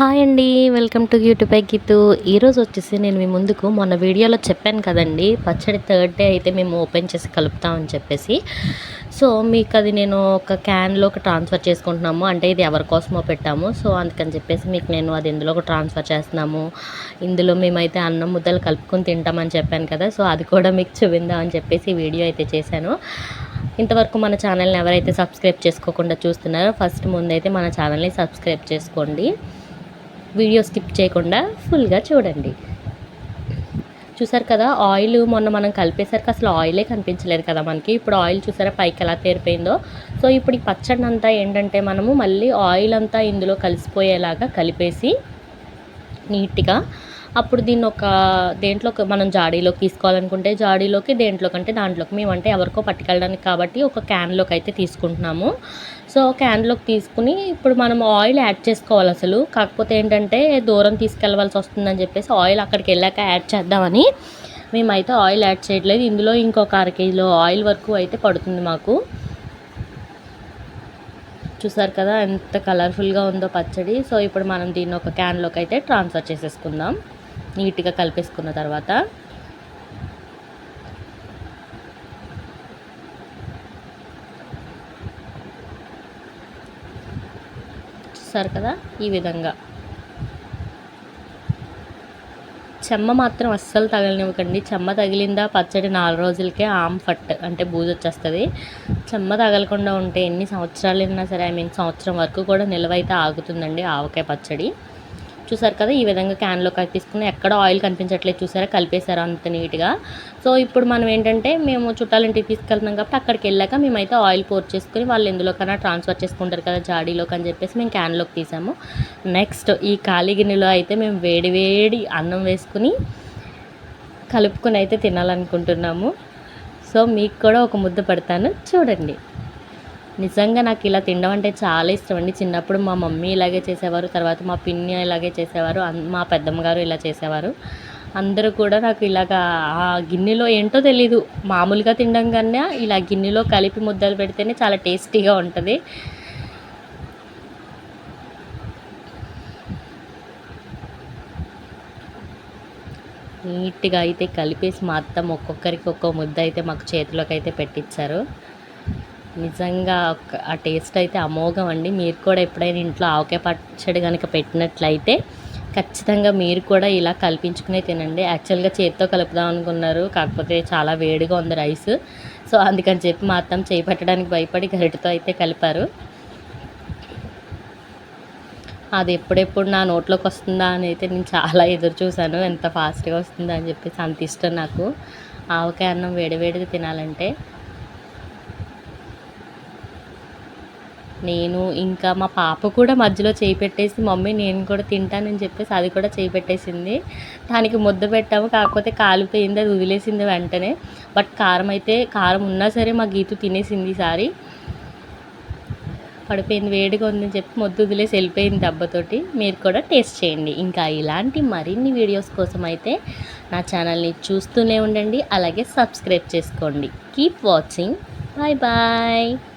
Hi అండి welcome to YouTube Geethu ఈరోజు వచ్చేసి నేను మీ ముందుకు మొన్న వీడియోలో చెప్పాను కదండి పచ్చడి థర్డ్ డే అయితే మేము ఓపెన్ చేసి కలుపుతామని చెప్పేసి. సో మీకు అది నేను ఒక క్యాన్లోకి ట్రాన్స్ఫర్ చేసుకుంటున్నాము అంటే ఇది ఎవరి కోసమో పెట్టాము. సో అందుకని చెప్పేసి మీకు నేను అది ఇందులోకి ట్రాన్స్ఫర్ చేస్తున్నాము. ఇందులో మేమైతే అన్నం ముద్దలు కలుపుకొని తింటామని చెప్పాను కదా సో అది కూడా మీకు చూపిందామని చెప్పేసి వీడియో అయితే చేశాను. ఇంతవరకు మన ఛానల్ని ఎవరైతే సబ్స్క్రైబ్ చేసుకోకుండా చూస్తున్నారో ఫస్ట్ ముందైతే మన ఛానల్ని సబ్స్క్రైబ్ చేసుకోండి. వీడియో స్కిప్ చేయకుండా ఫుల్గా చూడండి. చూసారు కదా ఆయిల్ మొన్న మనం కలిపేసరికి అసలు ఆయిలే కనిపించలేదు కదా మనకి. ఇప్పుడు ఆయిల్ చూసారా పైకి ఎలా తేరిపోయిందో. సో ఇప్పుడు ఈ పచ్చడి అంతా ఏంటంటే మనము మళ్ళీ ఆయిల్ అంతా ఇందులో కలిసిపోయేలాగా కలిపేసి నీట్గా అప్పుడు దీన్ని ఒక దేంట్లో మనం జాడీలోకి తీసుకోవాలనుకుంటే జాడీలోకి దేంట్లోకి అంటే దాంట్లోకి. మేమంటే ఎవరికో పట్టుకెళ్ళడానికి కాబట్టి ఒక క్యాన్లోకి అయితే తీసుకుంటున్నాము. సో క్యాన్లోకి తీసుకుని ఇప్పుడు మనం ఆయిల్ యాడ్ చేసుకోవాలి అసలు. కాకపోతే ఏంటంటే దూరం తీసుకెళ్ళవలసి వస్తుందని చెప్పేసి ఆయిల్ అక్కడికి వెళ్ళాక యాడ్ చేద్దామని మేమైతే ఆయిల్ యాడ్ చేయట్లేదు. ఇందులో ఇంకొక అర కేజీలో ఆయిల్ వరకు అయితే పడుతుంది మాకు. చూసారు కదా ఎంత కలర్ఫుల్గా ఉందో పచ్చడి. సో ఇప్పుడు మనం దీన్ని ఒక క్యాన్లోకి అయితే ట్రాన్స్ఫర్ చేసేసుకుందాం. నీట్గా కలిపేసుకున్న తర్వాత చూసారు కదా ఈ విధంగా. చెమ్మ మాత్రం అస్సలు తగలనివ్వకండి. చెమ్మ తగిలిందా పచ్చడి నాలుగు రోజులకే ఆమ్ ఫట్ అంటే బూజు వచ్చేస్తుంది. చెమ్మ తగలకుండా ఉంటే ఎన్ని సంవత్సరాలు అయినా సరే ఐ మీన్ సంవత్సరం వరకు కూడా నిలవైతే ఆగుతుందండి ఆవకాయ పచ్చడి. చూసారు కదా ఈ విధంగా క్యాన్లో కలిపి ఎక్కడ ఆయిల్ కనిపించట్లేదు చూసారా కలిపేశారు అంత నీట్గా సో ఇప్పుడు మనం ఏంటంటే మేము చుట్టాలింటికి తీసుకెళ్తున్నాం కాబట్టి అక్కడికి వెళ్ళాక మేమైతే ఆయిల్ పోర్ చేసుకుని వాళ్ళు ఎందులోకైనా ట్రాన్స్ఫర్ చేసుకుంటారు కదా జాడీలోకి అని చెప్పేసి మేము క్యాన్లోకి తీసాము. నెక్స్ట్ ఈ ఖాళీ గిన్నెలో అయితే మేము వేడి వేడి అన్నం వేసుకుని కలుపుకొని అయితే తినాలనుకుంటున్నాము. సో మీకు కూడా ఒక ముద్ద పెడతాను. చూడండి. నిజంగా నాకు ఇలా తినడం అంటే చాలా ఇష్టం అండి. చిన్నప్పుడు మా మమ్మీ ఇలాగే చేసేవారు తర్వాత మా పిన్ని ఇలాగే చేసేవారు మా పెద్దమ్మ గారు ఇలా చేసేవారు. అందరూ కూడా నాకు ఇలాగా ఆ గిన్నెలో ఏంటో తెలీదు. మామూలుగా తినడం కన్నా ఇలా గిన్నెలో కలిపి ముద్దలు పెడితేనే చాలా టేస్టీగా ఉంటుంది. నీట్గా అయితే కలిపేసి మా అత్తం ఒక్కొక్కరికి ఒక్కో ముద్ద అయితే మాకు చేతిలోకి అయితే పెట్టించారు నిజంగా ఆ టేస్ట్ అయితే అమోఘం అండి. మీరు కూడా ఎప్పుడైనా ఇంట్లో ఆవకాయ పచ్చడి కనుక పెట్టినట్లయితే ఖచ్చితంగా మీరు కూడా ఇలా కల్పించుకునే తినండి. యాక్చువల్గా చేతితో కలుపుదాం అనుకున్నారు. కాకపోతే చాలా వేడిగా ఉంది రైస్. సో అందుకని చెప్పి మా అత్తం చేయి భయపడి గరిటతో అయితే కలిపారు. అది ఎప్పుడెప్పుడు నా నోట్లోకి వస్తుందా అని అయితే నేను చాలా ఎదురు చూశాను. ఎంత ఫాస్ట్గా వస్తుందా అని చెప్పేసి అంత ఇష్టం నాకు. ఆవకాయ అన్నం వేడివేడిగా తినాలంటే నేను ఇంకా మా పాప కూడా మధ్యలో చేయి పెట్టేసి మమ్మీ నేను కూడా తింటానని చెప్పేసి అది కూడా చేయి పెట్టేసింది. దానికి ముద్ద పెట్టాము. కాకపోతే కాలిపోయింది అది వదిలేసింది వెంటనే. బట్ కారం అయితే కారం ఉన్నా సరే మా గీతు తినేసింది ఈసారి. పడిపోయింది వేడిగా ఉందని చెప్పి మొద్దు వదిలేసి వెళ్ళిపోయింది దెబ్బతోటి. మీరు కూడా టేస్ట్ చేయండి. ఇంకా ఇలాంటి మరిన్ని వీడియోస్ కోసం అయితే నా ఛానల్ని చూస్తూనే ఉండండి. అలాగే సబ్స్క్రైబ్ చేసుకోండి. Keep watching. Bye bye.